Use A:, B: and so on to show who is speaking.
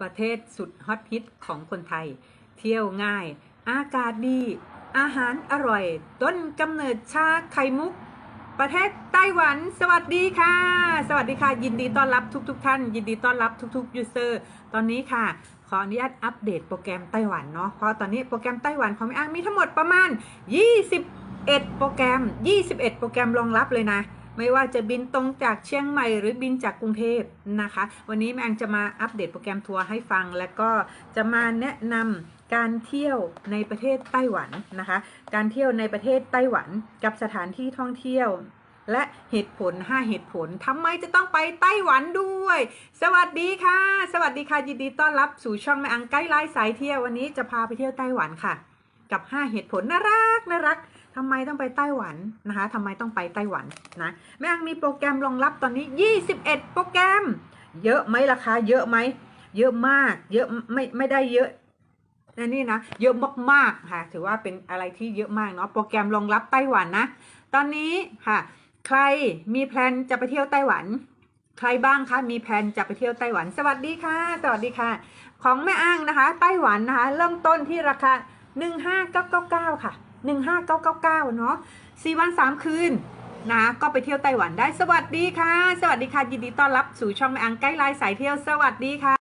A: ประเทศสุดฮอตฮิตของคนไทย เที่ยวง่าย อากาศดี อาหารอร่อย ต้นกำเนิดชาไข่มุก ประเทศไต้หวัน สวัสดีค่ะ สวัสดีค่ะ ยินดีต้อนรับทุกๆทท่าน ยินดีต้อนรับทุกๆยูเซอร์ ตอนนี้ค่ะ ขออนุญาตอัปเดตโปรแกรมไต้หวันเนาะ เพราะตอนนี้โปรแกรมไต้หวันของแม่อ้างมีทั้งหมดประมาณ 21 โปรแกรม 21 โปรแกรมรองรับเลยนะ ไม่ว่าจะบินตรงจากเชียงใหม่หรือบินจากกรุงเทพนะคะ วันนี้แมงจะมาอัปเดตโปรแกรมทัวร์ให้ฟัง แล้วก็จะมาแนะนำการเที่ยวในประเทศไต้หวันนะคะ การเที่ยวในประเทศไต้หวันกับสถานที่ท่องเที่ยวและเหตุผล 5 เหตุผลทำไมจะต้องไปไต้หวันด้วย สวัสดีค่ะ สวัสดีค่ะ ยินดีต้อนรับสู่ช่องแม่อังไกด์ไลฟ์สายเที่ยววันนี้จะพาไปเที่ยวไต้หวันค่ะ กับ 5 เหตุผลน่ารักน่ารักทำไมต้องไปไต้หวันนะคะทำไมต้องไปไต้หวันนะแม่อังมีโปรแกรมรองรับตอนนี้ 21 โปรแกรม เยอะไหมราคาเยอะไหมเยอะมาก เยอะไม่ไม่ได้เยอะนะนี่นะเยอะมากๆค่ะถือว่าเป็นอะไรที่เยอะมากเนาะโปรแกรมรองรับไต้หวันนะ ตอนนี้ค่ะ ใครมีแพลนจะไปเที่ยวไต้หวัน ใครบ้างคะมีแพลนจะไปเที่ยวไต้หวัน สวัสดีค่ะ สวัสดีค่ะ ของแม่อ้างนะคะ ไต้หวันนะคะ เริ่มต้นที่ราคา 15999 ค่ะ 15999 เนาะ4วัน 3 คืนนะก็ไปเที่ยวไต้หวันได้สวัสดีค่ะ สวัสดีค่ะ ยินดีต้อนรับสู่ช่องแม่อังใกล้ไลน์สายเที่ยวสวัสดีค่ะ